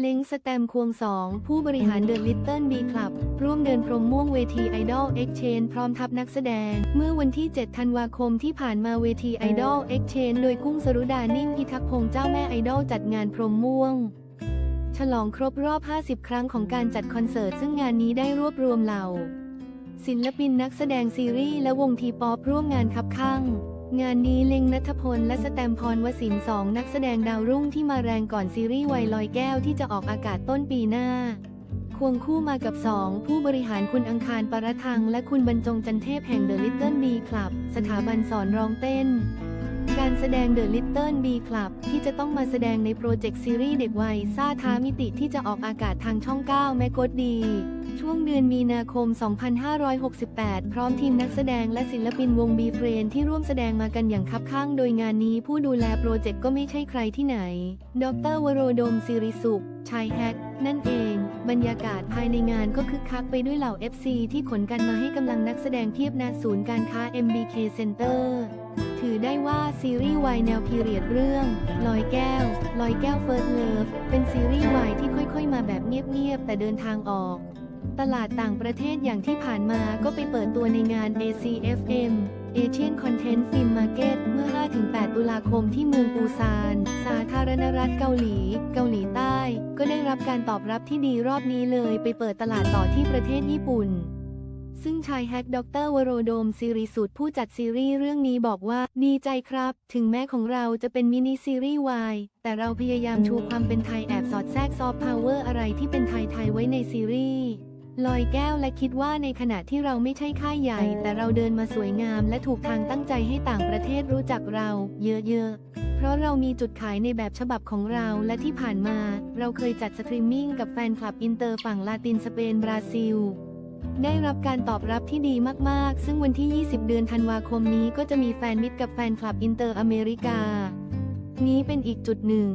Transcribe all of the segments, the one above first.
เล้งสแตมควงสองผู้บริหารเดอะลิตเติ้ลบีคลับ ร่วมเดินพรมม่วงเวทีไอดอลเอ็กเชนพร้อมทัพนักแสดง เมื่อวันที่ 7 ธันวาคมที่ผ่านมาเวทีไอดอลเอ็กเชนโดยกุ้งสรุดานิ่มพิทักษ์พงษ์เจ้าแม่ไอดอลจัดงานพรมม่วง ฉลองครบรอบ 50 ครั้งของการจัดคอนเสิร์ต ซึ่งงานนี้ได้รวบรวมเหล่า ศิลปินนักแสดงซีรีส์และวงทีป๊อปร่วมงานคับข้าง งานนี้เล็งนัทพลและสแตมพรวสินสองนักแสดงดาวรุ่งที่มาแรงก่อนซีรีส์วัยลอยแก้วที่จะออกอากาศต้นปีหน้า ควงคู่มากับ 2 ผู้บริหารคุณอังคารปรทัง และคุณบรรจงจันเทพแห่งเดอะลิตเติ้ลบีคลับ สถาบันสอนร้องเต้น การแสดง The Little B Club ที่จะต้องมาแสดงในโปรเจกต์ซีรีส์เด็กวัยซ่าท้ามิติที่จะออกอากาศทางช่อง 9 แมกดดี ช่วงเดือนมีนาคม 2568 พร้อมทีมนักแสดงและศิลปินวงบีเฟรนที่ร่วมแสดงมากันอย่างคับข้างโดยงานนี้ผู้ดูแลโปรเจกต์ก็ไม่ใช่ใครที่ไหน ดรวโรดมสิริสุข ชายแฮกนั่นเอง บรรยากาศภายในงานก็คึกคักไปด้วยเหล่า FC ที่ขนกันมาให้กำลังนักแสดงเทียบนาศูนย์การค้า MBK Center ถือได้ว่าซีรีส์วายแนวพีเรียดเรื่อง ลอยแก้ว ลอยแก้วเฟิร์สเลิฟเป็นซีรีส์วายที่ค่อยๆ มาแบบเงียบๆ แต่เดินทางออก ตลาดต่างประเทศอย่างที่ผ่านมาก็ไปเปิดตัวในงาน ACFM Asian Content Film Market เมื่อ 5-8 ตุลาคมที่เมืองปูซาน สาธารณรัฐเกาหลี เกาหลีใต้ ก็ได้รับการตอบรับที่ดีรอบนี้เลยไปเปิดตลาดต่อที่ประเทศญี่ปุ่น ซึ่งชายแฮกดรวโรโดมซิริสุดผู้จัดซีรีส์เรื่องนี้บอกว่า ดีใจครับ ถึงแม้ของเราจะเป็นมินิซีรีส์วายแต่เราพยายามชูความเป็นไทยแอบสอดแทรกซอฟต์พาวเวอร์อะไรที่เป็นไทยๆไว้ในซีรีส์ ลอยแก้วและคิดว่าในขณะที่เราไม่ใช่ค่ายใหญ่ แต่เราเดินมาสวยงามและถูกทางตั้งใจให้ต่างประเทศรู้จักเรา เยอะๆ เพราะเรามีจุดขายในแบบฉบับของเราและที่ผ่านมา เราเคยจัดสตรีมมิ่งกับแฟนคลับอินเตอร์ฝั่งลาตินสเปนบราซิล ได้รับการตอบรับที่ดีมากๆ ซึ่งวันที่ 20 เดือนธันวาคมนี้ก็จะมีแฟนมิตรกับแฟนคลับอินเตอร์อเมริกา นี้เป็นอีกจุดหนึ่ง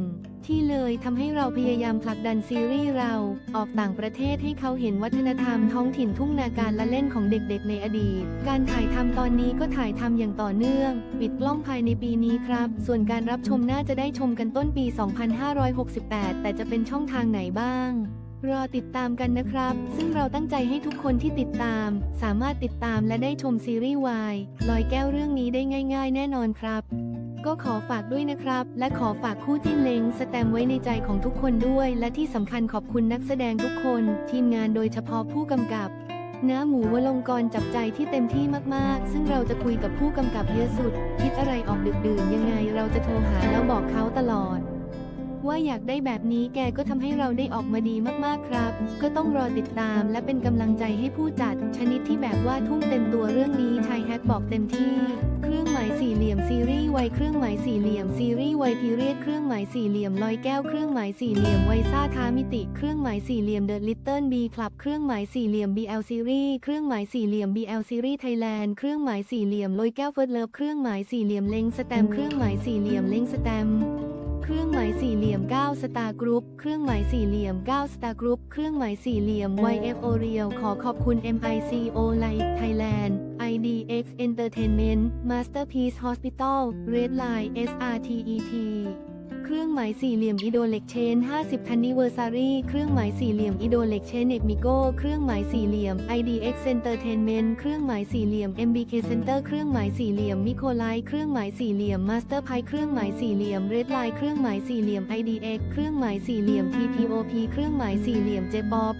ที่เลยทำให้เราพยายามผลักดันซีรีส์เราออกต่างประเทศให้เขาเห็นวัฒนธรรมท้องถิ่นทุ่งนาการละเล่นของเด็กๆในอดีต การถ่ายทำตอนนี้ก็ถ่ายทำอย่างต่อเนื่อง ปิดกล้องภายในปีนี้ครับ ส่วนการรับชมน่าจะได้ชมกันต้นปี 2568 แต่จะเป็นช่องทางไหนบ้าง รอติดตามกันนะครับ ซึ่งเราตั้งใจให้ทุกคนที่ติดตาม สามารถติดตามและได้ชมซีรีส์วายลอยแก้วเรื่องนี้ได้ง่าย ๆ แน่นอนครับ ก็ขอฝากด้วยนะครับ และขอฝากคู่จิ้นเล้งสแตมไว้ในใจของทุกคนด้วย และที่สำคัญขอบคุณนักแสดงทุกคน ทีมงานโดยเฉพาะผู้กำกับน้าหมูวลงกรจับใจที่เต็มที่มากๆ ซึ่งเราจะคุยกับผู้กำกับเยอะสุด คิดอะไรออกดึกดื่นยังไงเราจะโทรหาแล้วบอกเขาตลอด ว่าอยากได้แบบนี้แกก็ทำให้เราได้ออกมาดีมากๆครับ ก็ต้องรอติดตามและเป็นกำลังใจให้ผู้จัด ชนิดที่แบบว่าทุ่มเต็มตัวเรื่องนี้ชายแฮกบอกเต็มที่ เครื่องหมายสี่เหลี่ยมซีรีส์วัยเครื่องหมายสี่เหลี่ยมซีรีส์วัยพีเรียดเครื่องหมายสี่เหลี่ยมลอยแก้วเครื่องหมายสี่เหลี่ยมวัยซ่าทามิติเครื่องหมายสี่เหลี่ยมเดอะลิตเติ้ลบีคลับเครื่องหมายสี่เหลี่ยม BL ซีรีส์เครื่องหมายสี่เหลี่ยม BL ซีรีส์ไทยแลนด์เครื่องหมายสี่เหลี่ยมลอยแก้วเฟิร์สเลิฟเครื่องหมายสี่เหลี่ยมเล้งสแตมเครื่องหมายสี่เหลี่ยมเล้งสแตม เครื่องหมายสี่เหลี่ยม9สตาร์กรุ๊ปเครื่องหมายสี่เหลี่ยม9สตาร์กรุ๊ปเครื่องหมายสี่เหลี่ยม YFO Real ขอขอบคุณ MICO Life Thailand IDX Entertainment Masterpiece Hospital Redline SRTET เครื่องหมายสี่เหลี่ยมอิโดเล็กเชน 50 Anniversary เครื่องหมายสี่เหลี่ยมอิโดเล็กเชนเอกมิโกเครื่องหมายสี่เหลี่ยม IDX Entertainment เครื่องหมายสี่เหลี่ยม MBK Center เครื่องหมายสี่เหลี่ยมมิโคไลเครื่องหมายสี่เหลี่ยม Master p i เครื่องหมายสี่เหลี่ยม Redline เครื่องหมายสี่เหลี่ยม IDX เครื่องหมายสี่เหลี่ยม TPOP เครื่องหมายสี่เหลี่ยม JPOP